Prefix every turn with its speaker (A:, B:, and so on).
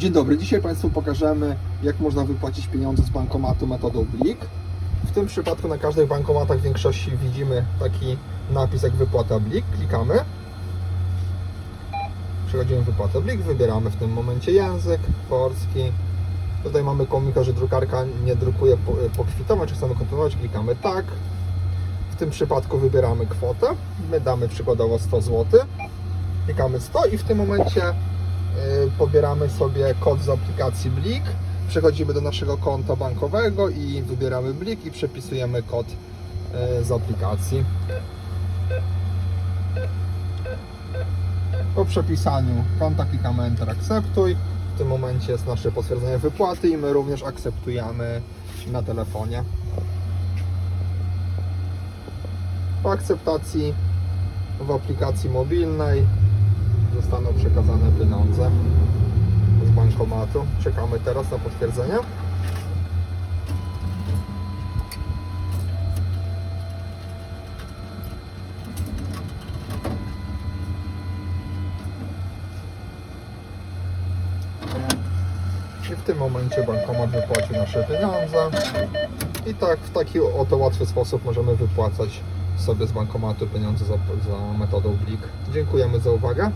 A: Dzień dobry, dzisiaj Państwu pokażemy jak można wypłacić pieniądze z bankomatu metodą Blik. W tym przypadku na każdych bankomatach w większości widzimy taki napis jak wypłata Blik. Klikamy. Przechodzimy w wypłatę Blik, wybieramy w tym momencie język polski. Tutaj mamy komunikacz, że drukarka nie drukuje po- pokwitować, czy chcemy kontynuować, klikamy tak. W tym przypadku wybieramy kwotę. My damy przykładowo 100 zł. Klikamy 100 i w tym momencie pobieramy sobie kod z aplikacji Blik. Przechodzimy do naszego konta bankowego i wybieramy Blik i przepisujemy kod y, z aplikacji. Po przepisaniu konta klikamy Enter Akceptuj. W tym momencie jest nasze potwierdzenie wypłaty i my również akceptujemy na telefonie. Po akceptacji w aplikacji mobilnej zostaną przekazane pieniądze z bankomatu. Czekamy teraz na potwierdzenie. I w tym momencie bankomat wypłaci nasze pieniądze. I tak w taki oto łatwy sposób możemy wypłacać sobie z bankomatu pieniądze za, za metodą Blik. Dziękujemy za uwagę.